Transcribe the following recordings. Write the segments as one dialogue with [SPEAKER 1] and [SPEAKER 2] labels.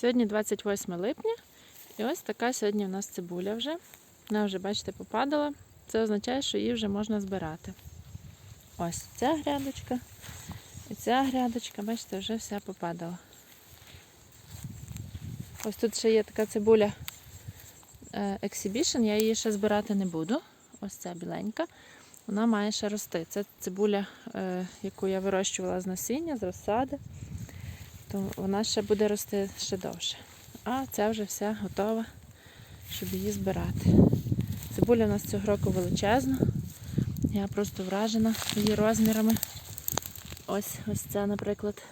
[SPEAKER 1] Сьогодні 28 липня, і ось така сьогодні у нас цибуля вже. Вона вже, бачите, попадала. Це означає, що її вже можна збирати. Ось ця грядочка і ця грядочка, бачите, вже вся попадала. Ось тут ще є така цибуля е, Exhibition, я її ще збирати не буду. Ось ця біленька. Вона має ще рости. Це цибуля, е, яку я вирощувала з насіння, з розсади. То вона ще буде рости ще довше. А ця вже вся готова, щоб її збирати. Цибуля у нас цього року величезна. Я просто вражена її розмірами. Ось ось ця, наприклад.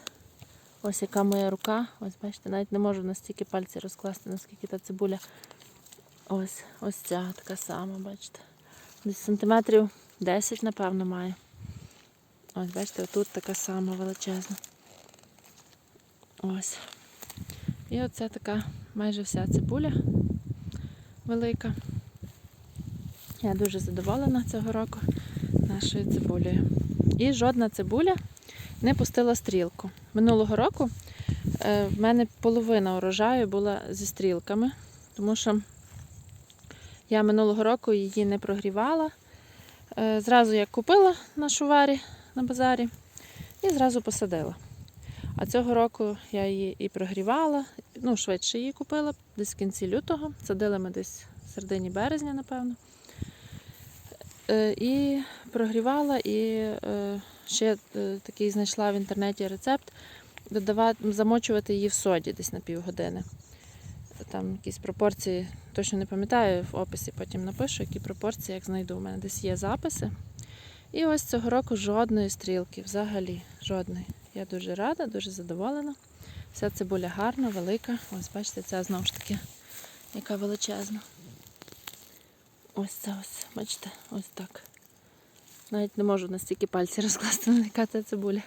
[SPEAKER 1] Ось яка моя рука. Ось бачите, навіть не можу настільки пальці розкласти, наскільки та цибуля. Ось ось ця така сама, бачите. Десь сантиметрів 10, напевно, має. Ось, бачите, отут така сама величезна. Ось. І оце така майже вся цибуля велика. Я дуже задоволена цього року нашою цибулею. І жодна цибуля не пустила стрілку. Минулого року е, в мене половина урожаю була зі стрілками, тому що я минулого року її не прогрівала. Е, Зразу як купила на шуварі на базарі і зразу посадила. А цього року я її і прогрівала, ну, швидше її купила, десь в кінці лютого. Садили ми десь в середині березня, напевно. Е, І прогрівала, і е, ще е, такий знайшла в інтернеті рецепт додавати, замочувати її в соді десь на півгодини. Там якісь пропорції, точно не пам'ятаю, в описі потім напишу, які пропорції, як знайду. У мене десь є записи. І ось цього року жодної стрілки, взагалі, жодної. Я дуже рада, дуже задоволена. Вся цибуля гарна, велика. Ось, бачите, ця знову ж таки, яка величезна. Ось це ось, бачите, ось так. Навіть не можу настільки пальці розкласти, яка це цибуля.